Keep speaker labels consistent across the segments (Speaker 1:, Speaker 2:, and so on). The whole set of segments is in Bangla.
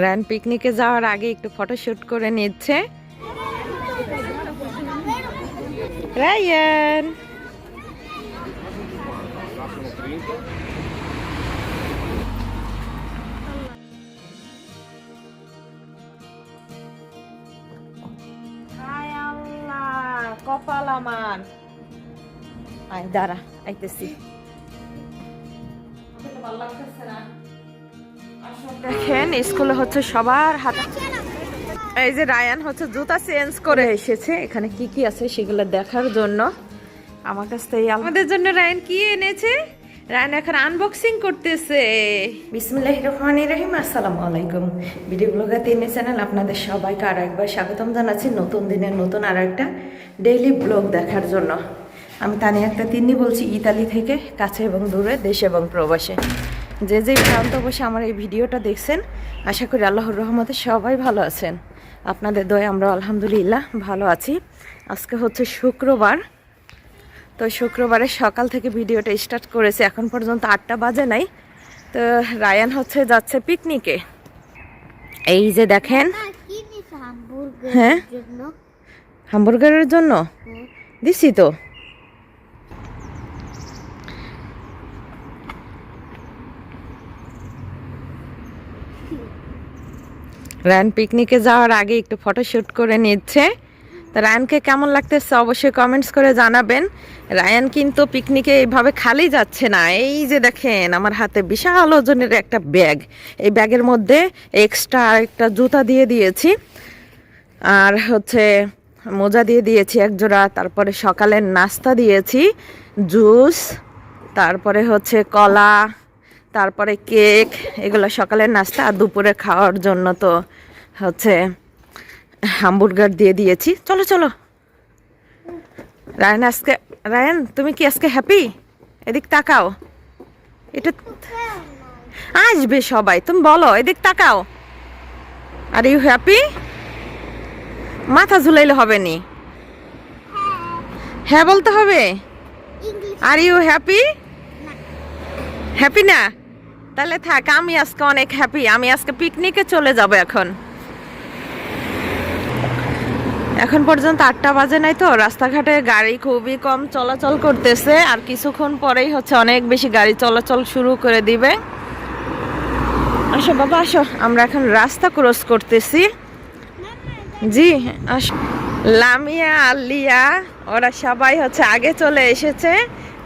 Speaker 1: রায়ন পিকনিকে যাওয়ার আগে একটু ফটোশুট করে নিচ্ছে। রায়ন। হায় আল্লাহ কপাল আমার। আয় দাঁড়া আইতেছি। দেখেন, স্কুলে হচ্ছে সবার হাতে এই যে রায়ান হচ্ছে জুতা চেঞ্জ করে এসেছে। এখানে কি কি আছে সেগুলো দেখার জন্য আমার কাছ থেকে আমাদের জন্য রায়ান কি এনেছে? রায়ান এখন আনবক্সিং করতেছে। বিসমিল্লাহ রহমান রহিম, আসসালামু আলাইকুম। ভিডিও ব্লগার তিনে চ্যানেল, আপনাদের সবাইকে আরও একবার স্বাগতম জানাচ্ছি নতুন দিনের নতুন আর একটা ডেইলি ব্লগ দেখার জন্য। আমি তানিয়া একটা তিন্নি বলছি ইতালি থেকে, কাছে এবং দূরে, দেশে এবং প্রবাসে। যে যে প্রান্ত বসে আমার এই ভিডিওটা দেখছেন আশা করি আল্লাহর রহমতে সবাই ভালো আছেন। আপনাদের দয়ে আমরা আলহামদুলিল্লাহ ভালো আছি। আজকে হচ্ছে শুক্রবার। তো শুক্রবারের সকাল থেকে ভিডিওটা স্টার্ট করেছে এখন পর্যন্ত আটটা বাজে নাই। তো রায়ান হচ্ছে যাচ্ছে পিকনিকে। এই যে দেখেন। হ্যাঁ?
Speaker 2: জন্য?
Speaker 1: হামবার্গারের জন্য?
Speaker 2: হ্যাঁ।
Speaker 1: দিছি তো। রায়ান পিকনিকে যাওয়ার আগে একটু ফটোশুট করে নিচ্ছে। তা রায়ানকে কেমন লাগতেছে অবশ্যই কমেন্টস করে জানাবেন। রায়ান কিন্তু পিকনিকে এইভাবে খালি যাচ্ছে না। এই যে দেখেন, আমার হাতে বিশাল ওজনের একটা ব্যাগ। এই ব্যাগের মধ্যে এক্সট্রা একটা জুতা দিয়ে দিয়েছি। আর হচ্ছে মোজা দিয়ে দিয়েছি এক জোড়া। তারপরে সকালের নাস্তা দিয়েছি। জুস, তারপরে হচ্ছে কলা তারপরে কেক এগুলো সকালের নাস্তা আর দুপুরে খাওয়ার জন্য তো হচ্ছে হামবুর্গার দিয়ে দিয়েছি। চলো চলো। রায়ন আজকে রায়ন তুমি কি আজকে হ্যাপি এদিক তাকাও। এটা আসবে সবাই তুমি বলো এদিক তাকাও। আর ইউ হ্যাপি মাথা ঝুলাইলে হবে নি। হ্যাঁ বলতে হবে। আর ইউ হ্যাপি হ্যাপি না? তাহলে থাক, আমি আজকে অনেক হ্যাপি আমি আজকে পিকনিকে চলে যাব এখন। এখন পর্যন্ত আটটা বাজে নাই তো, রাস্তাঘাটে গাড়ি খুবই কম চলাচল করতেছে, আর কিছুক্ষণ পরেই হচ্ছে অনেক বেশি গাড়ি চলাচল শুরু করে দিবে। আসো বাবা, আসো, আমরা এখন রাস্তা ক্রস করতেছি। জি, আস লামিয়া, আলিয়া, ওরা সবাই হচ্ছে আগে চলে এসেছে,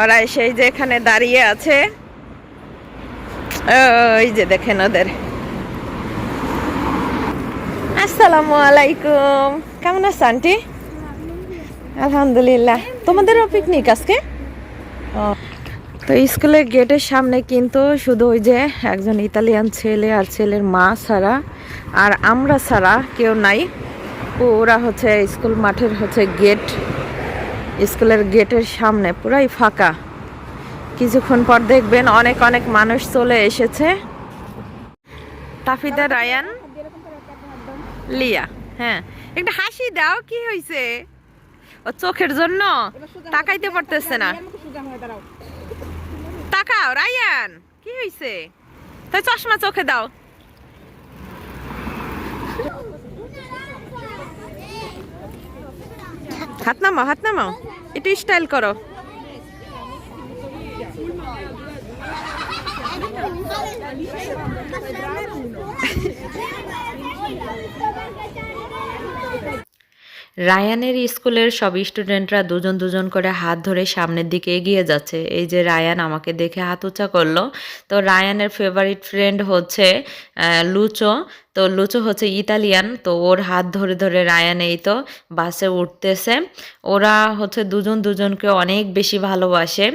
Speaker 1: ওরা সেই যে এখানে দাঁড়িয়ে আছে। ওই যে দেখেন ওদের। আসসালামু আলাইকুম। কেমন আছো, আন্টি? আলহামদুলিল্লাহ। তোমাদেরও পিকনিক আজকে তো স্কুলের গেটের সামনে কিন্তু শুধু ওই যে একজন ইতালিয়ান ছেলে আর ছেলের মা ছাড়া আর আমরা ছাড়া কেউ নাই। ওরা হচ্ছে স্কুল মাঠের হচ্ছে গেট। স্কুলের গেটের সামনে পুরাই ফাঁকা। কিছুক্ষণ পর দেখবেন অনেক অনেক মানুষ চলে এসেছে। তাফিদা রায়ান লিয়া হ্যাঁ। একটা হাসি দাও কি হয়েছে ও চোখের জন্য তাকাইতে পারতেছে না। তাকাও রায়ান কি হয়েছে তাই চশমা চোখে দাও। হাত নামাও হাত নামাও। একটু স্টাইল করো। রায়ানের স্কুলের সব স্টুডেন্টরা দুজন দুজন করে হাত ধরে সামনের দিকে এগিয়ে যাচ্ছে। এই যে রায়ান আমাকে দেখে হাত উঁচা করল। তো রায়ানের ফেভারিট ফ্রেন্ড হচ্ছে লুচো। তো লুচো হচ্ছে ইতালিয়ান, তো ওর হাত ধরে ধরে রায়ান এই তো বাসে উঠতেছে। ওরা হচ্ছে দুজন দুজনকে অনেক বেশি ভালোবাসে।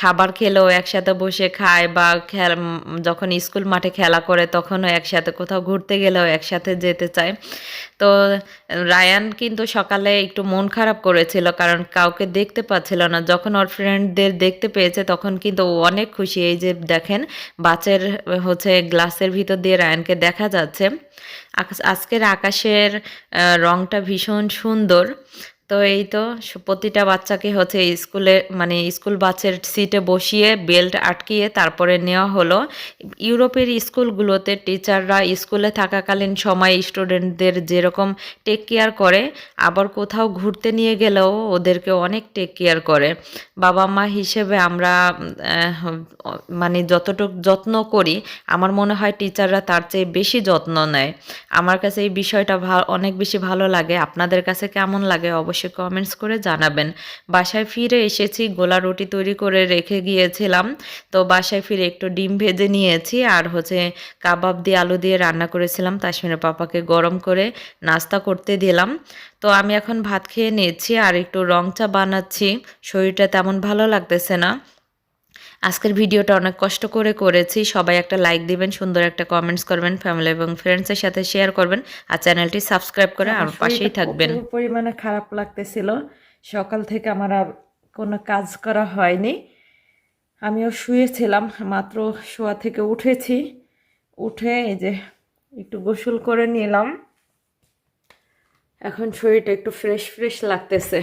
Speaker 1: খাবার খেলেও একসাথে বসে খায় বা যখন স্কুল মাঠে খেলা করে তখনও একসাথে কোথাও ঘুরতে গেলেও একসাথে যেতে চায়। তো রায়ান কিন্তু সকালে একটু মন খারাপ করেছিল কারণ কাউকে দেখতে পাচ্ছিল না। যখন ওর ফ্রেন্ডদের দেখতে পেয়েছে তখন কিন্তু অনেক খুশি। এই যে দেখেন, বাচের হচ্ছে গ্লাসের ভিতর দিয়ে রায়ানকে দেখা যাচ্ছে। আজকের আকাশের রংটা ভীষণ সুন্দর।
Speaker 3: তো এই তো প্রতিটা বাচ্চাকে হচ্ছে স্কুলে মানে স্কুল বাসের সিটে বসিয়ে বেল্ট আটকিয়ে তারপরে নেওয়া হলো। ইউরোপের স্কুলগুলোতে টিচাররা স্কুলে থাকাকালীন সময় স্টুডেন্টদের যেরকম টেক কেয়ার করে, আবার কোথাও ঘুরতে নিয়ে গেলেও ওদেরকে অনেক টেক কেয়ার করে। বাবা মা হিসেবে আমরা মানে যতটুকু যত্ন করি, আমার মনে হয় টিচাররা তার চেয়ে বেশি যত্ন নেয়। আমার কাছে এই বিষয়টা অনেক বেশি ভালো লাগে। আপনাদের কাছে কেমন লাগে? অবশ্যই কমেন্টস করে জানাবেন। বাসায় ফিরে এসেছি, গোলা রুটি তৈরি করে রেখে গিয়েছিলাম। তো বাসায় ফিরে একটু ডিম ভেজে নিয়েছি আর হচ্ছে কাবাব দিয়ে আলু দিয়ে রান্না করেছিলাম। তাসমিনের পাপাকে গরম করে নাস্তা করতে দিলাম। তো আমি এখন ভাত খেয়ে নিয়েছি আর একটু রং চা বানাচ্ছি। শরীরটা তেমন ভালো লাগতেছে না। আজকের ভিডিওটা অনেক কষ্ট করে করেছি। সবাই একটা লাইক দিবেন সুন্দর একটা কমেন্টস করবেন ফ্যামিলি এবং ফ্রেন্ডসের সাথে শেয়ার করবেন আর চ্যানেলটি সাবস্ক্রাইব করে আর পাশেই থাকবেন।
Speaker 1: পরিমাণে খারাপ লাগতেছিল। সকাল থেকে আমার আর কোনো কাজ করা হয়নি। আমিও শুয়েছিলাম মাত্র শোয়া থেকে উঠেছি। উঠে এই যে একটু গোসল করে নিলাম। এখন শরীরটা একটু ফ্রেশ ফ্রেশ লাগতেছে।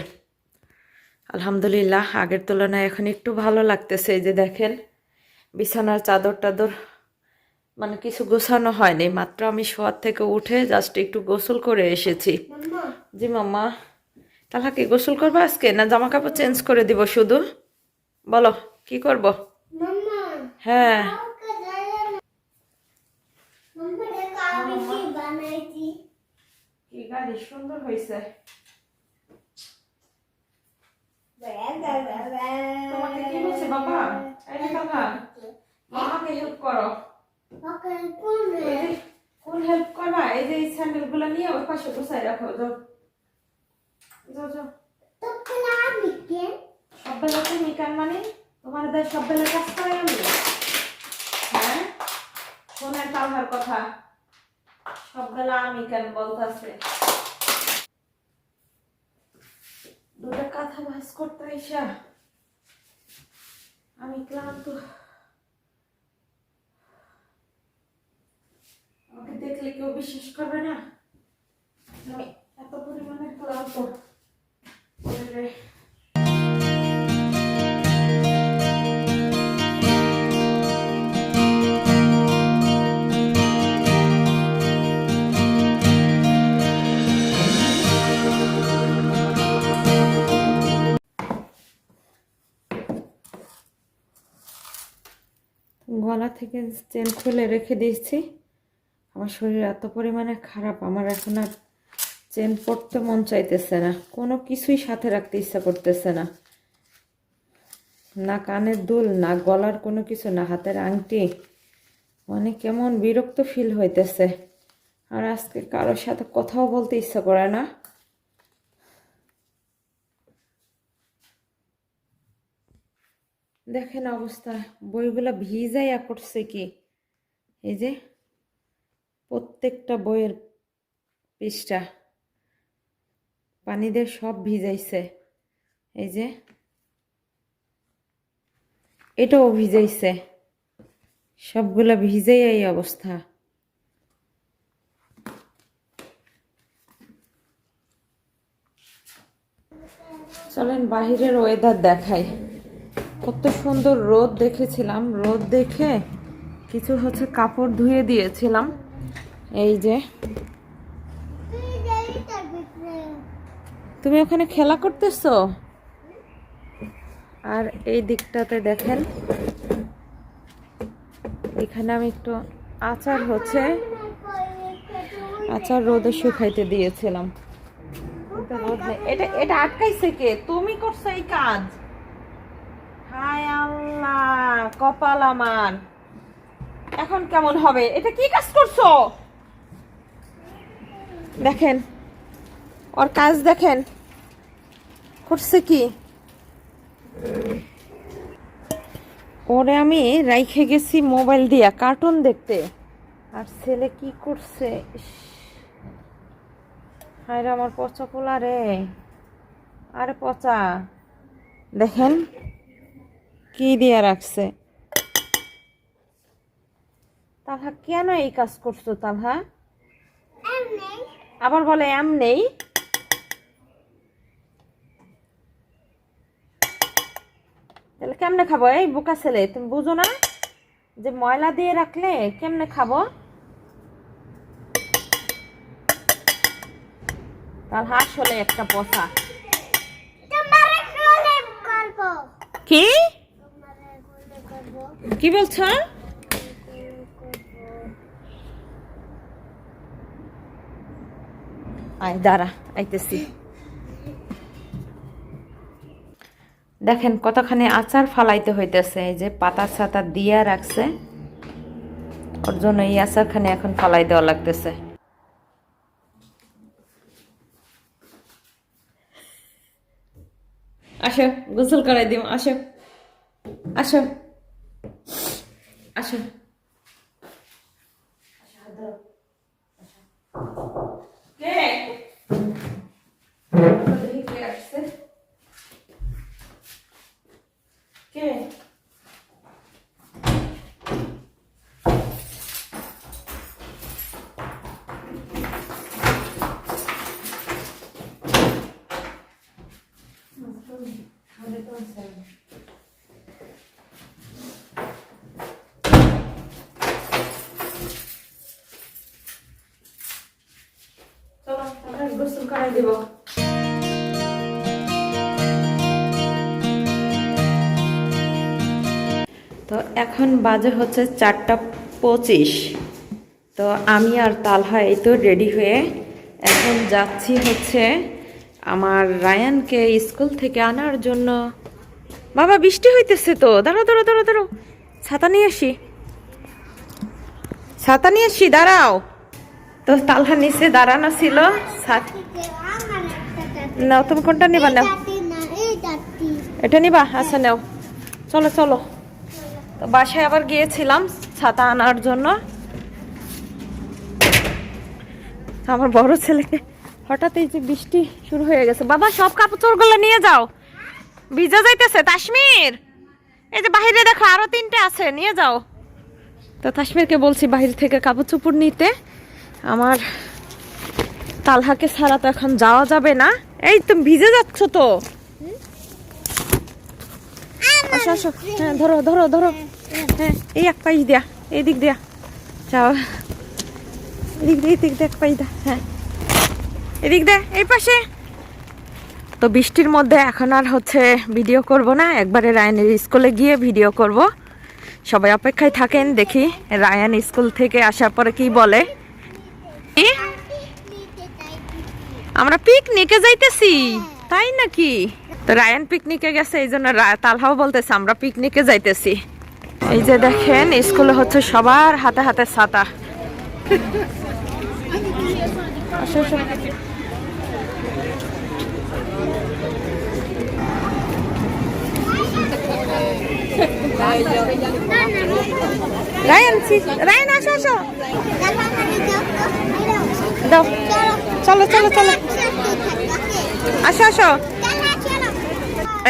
Speaker 1: আলহামদুলিল্লাহ আগের তুলনায় এখন একটু ভালো লাগতেছে। এই যে দেখেন বিছানার চাদর টাদর মানে কিছু গোছানো হয়নি। মাত্র আমি শোয়ার থেকে উঠে জাস্ট একটু গোসল করে এসেছি। জি মাম্মা। তাহলে কি গোসল করব আজকে না জামা কাপড় চেঞ্জ করে দিব শুধু? বলো কি করব? হ্যাঁ। সুন্দর হয়েছে তোমাকে কি বলছে বাবা? এই বাবা মামাকে হেল্প করো।
Speaker 4: কোন
Speaker 1: হেল্প করবা, এই যে স্যান্ডেলগুলো নিয়ে ওই পাশে বসাই রাখো, যাও। যাও সব বেলা তুমি কেন মানে? তোমার দেয় সব বেলা করে আমি? হ্যাঁ? শোনেন তালহার কথা। সব বেলা আমি কেন বলতেছে? কথা ভাস করতে আইসা আমি ক্লান্ত। আমাকে দেখলে কেউ বিশ্বাস করবে না। আমি এত পরিমাণে ক্লান্ত। গলা থেকে চেন খুলে রেখে দিয়েছি। আমার শরীর এত পরিমাণে খারাপ, আমার এখন আর চেন পড়তে মন চাইতেছে না। কোনো কিছুই সাথে রাখতে ইচ্ছা করতেছে না। না কানের দুল, না গলার কোনো কিছু, না হাতের আংটি। মানে কেমন বিরক্ত ফিল হইতেছে। আর আজকে কারোর সাথে কথাও বলতে ইচ্ছা করে না। দেখেন অবস্থা। বইগুলো ভিজাইয়া করছে কি? এই যে প্রত্যেকটা বইয়ের পৃষ্ঠা। পানি দিয়ে সব ভিজাইছে। এই যে এটাও ভিজাইছে। সবগুলা ভিজেই এই অবস্থা। চলেন বাহিরের ওয়েদার দেখাই। কত সুন্দর রোদ দেখেছিলাম। রোদ দেখে কিছু হচ্ছে কাপড় ধুয়ে দিয়েছিলাম। এই যে। তুমি ওখানে খেলা করতেছো? আর এই দিকটাতে দেখেন। এখানে আমি একটু আচার হচ্ছে। আচার রোদে শুকাইতে দিয়েছিলাম। এটা এটা আটকাইছে কে? তুমি করছ এই কাজ। হায় আল্লাহ, কপাল আমার। এখন কেমন হবে? এটা কি কাজ করছ? দেখেন, ওর কাজ দেখেন। করছে কি? ওরে আমি রাইখে গেছি মোবাইল দিয়া, কার্টুন দেখতে। আর ছেলে কি করছে। হায় আমার পচা পোলা রে। আরে পচা। দেখেন কি দিয়ে রাখছে? তালহা কেন এই কাজ করছ তালহা? আবার বলে এম নেই। তাহলে কেমনে খাব? এই বোকা ছেলে তুমি বুঝো না যে ময়লা দিয়ে রাখলে কেমনে খাব? তালহা আসলে একটা পচা। কি? কি বলছো? আয়, দাঁড়া, আইতেছি। দেখেন, কতখানি আচার ফালাইতে হইতেছে, এই যে পাতা ছাতা দিয়া রাখছে। ওর জন্য এই আচারখানি এখন ফালাই দেওয়া লাগতেছে। আসো, গোসল করাই দিম আসো। আসো। আসো কে দেবো। তো এখন বাজে হচ্ছে চারটা পঁচিশ। তো আমি আর তালহা এই তো রেডি হয়ে এখন যাচ্ছি হচ্ছে আমার রায়ানকে স্কুল থেকে আনার জন্য। বাবা, বৃষ্টি হইতেছে তো। দাঁড়ো দাঁড়ো দাঁড়ো দাঁড়ো ছাতা নিয়ে আসি। ছাতা নিয়ে আসি, দাঁড়াও। তো তালহা নিচে দাঁড়ানো ছিল নাও, তুমি কোনটা নিবা? নাও। এটা নিবা? আচ্ছা নাও। চলো চলো। তো বাসায় আবার গিয়েছিলাম ছাতা আনার জন্য। আমার বড় ছেলেকে হঠাৎ এই যে বৃষ্টি শুরু হয়ে গেছে। বাবা, সব কাপড় চোরগুলো নিয়ে যাও। ভিজা যাইতেছে, তাসমির। এই যে বাইরে দেখো, আরও তিনটে আছে, নিয়ে যাও। তো তাসমিরকে বলছি বাইরে থেকে কাপড় চোপড় নিতে। আমার তালহাকে ছাড়া তো এখন যাওয়া যাবে না। এই তুমি ভিজে যাচ্ছ তো। আসো আসো। হ্যাঁ ধরো ধরো ধরো। হ্যাঁ এই এক পাইস দিয়া এই দিক দিয়া। যাও। এদিক দিয়ে এদিক দিয়ে এক পাইস দা হ্যাঁ। এদিক দে এই পাশে। তো বৃষ্টির মধ্যে এখন আর হচ্ছে ভিডিও করব না। একবারে রায়ানের স্কুলে গিয়ে ভিডিও করব। সবাই অপেক্ষায় থাকেন দেখি। রায়ান স্কুল থেকে আসার পরে কি বলে? আমরা পিকনিকে যাইতেছি। তাই নাকি? তো রায়ান পিকনিকে গেছে, এই জন্য তালহাও বলতেছে, আমরা পিকনিকে যাইতেছি। এই যে দেখেন, স্কুলে হচ্ছে সবার হাতে হাতে ছাতা। রায়ান রায়ান, আসো আসো। দাও। চলো চলো চলো। আসো আসো।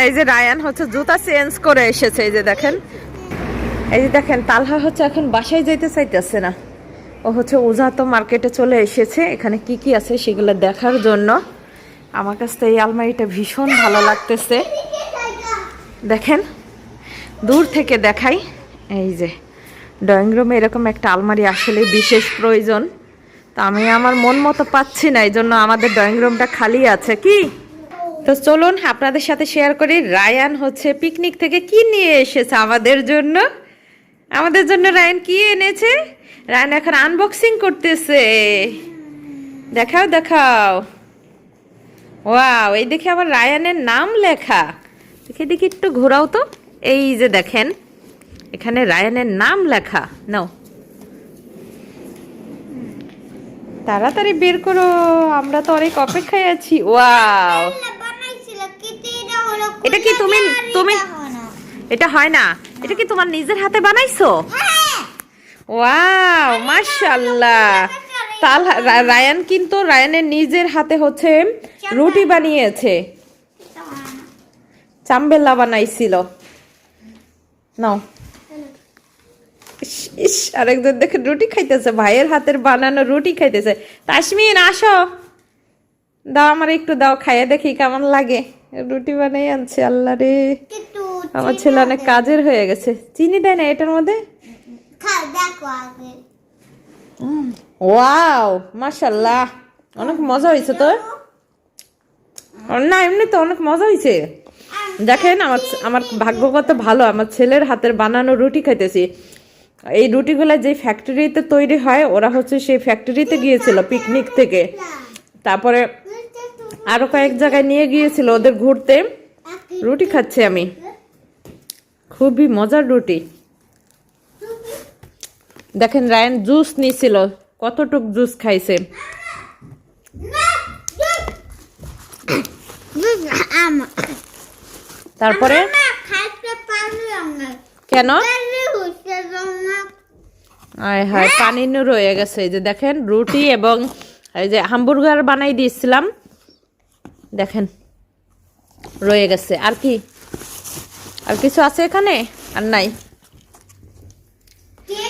Speaker 1: এই যে রায়ান হচ্ছে জুতা চেঞ্জ করে এসেছে, এই যে দেখেন। এই যে দেখেন, তালহা হচ্ছে এখন বাসায় যেতে চাইতেছে না। ও হচ্ছে উজাতো মার্কেটে চলে এসেছে। এখানে কি কি আছে সেগুলো দেখার জন্য। আমার কাছে তো এই আলমারিটা ভীষণ ভালো লাগতেছে। দেখেন, দূর থেকে দেখাই। এই যে, ড্রয়িং রুমে এরকম একটা আলমারি আসলে বিশেষ প্রয়োজন। তা আমি আমার মন মতো পাচ্ছি না, এই জন্য আমাদের ড্রয়িং রুমটা খালি আছে। কি? তো চলুন আপনাদের সাথে শেয়ার করি। রায়ান হচ্ছে পিকনিক থেকে কি নিয়ে এসেছে আমাদের জন্য? আমাদের জন্য রায়ান কি এনেছে? রায়ান এখন আনবক্সিং করতেছে। দেখাও দেখাও। ওয়াও এই দেখে আবার রায়ানের নাম লেখা। দেখে, দেখি একটু ঘোরাও তো। এই যে দেখেন, এখানে রায়ানের নাম লেখা। নাও। তাড়াতাড়ি বের করো আমরা তো অনেক অপেক্ষায় আছি। ওয়াও।
Speaker 5: এটা
Speaker 1: কি তুমি তুমি
Speaker 5: এটা হয় না।
Speaker 1: এটা কি তোমার নিজের হাতে বানাইছো? ওয়াও মাশাআল্লাহ। তাল রায়ান কিন্তু রায়ানের নিজের হাতে হচ্ছে রুটি বানিয়েছে। চাম্বেলা বানাইছিল। নাও। ইস, আরেকজন দেখে রুটি খাইতেছে ভাইয়ের হাতের বানানো রুটি খাইতেছে। তাসমিন আসো। দাও আমার একটু দাও খাইয়ে দেখি কেমন লাগে। রুটি বানাই আনছে আল্লাহ রে। আমার ছেলে অনেক কাজের হয়ে গেছে। চিনি দেয় না এটার মধ্যে? ওয়াও মাশাল্লাহ অনেক মজা হয়েছে তো না এমনি তো অনেক মজা হয়েছে। দেখেন আমার আমার ভাগ্য কত ভালো আমার ছেলের হাতের বানানো রুটি খাইতেছি। এই রুটিগুলো যে ফ্যাক্টরিতে তৈরি হয় ওরা হচ্ছে সেই ফ্যাক্টরিতে গিয়েছিল পিকনিক থেকে তারপরে আরও কয়েক জায়গায় নিয়ে গিয়েছিল ওদের ঘুরতে রুটি খাচ্ছি আমি খুবই মজার রুটি দেখেন রায়ন জুস নিছিল কতটুক জুস খাইছে তারপরে কেন আয় হায়, পানি রয়ে গেছে। এই যে দেখেন, রুটি এবং এই যে হামবুর্গার বানাই দিয়েছিলাম। দেখেন, রয়ে গেছে। আর কি? আর কিছু আছে এখানে? আর নাই?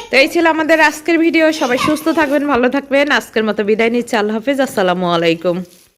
Speaker 1: তো এই ছিল আমাদের আজকের ভিডিও। সবাই সুস্থ থাকবেন, ভালো থাকবেন। আজকের মতো বিদায় নিচ্ছি। আল্লাহ হাফিজ। আসসালামু আলাইকুম।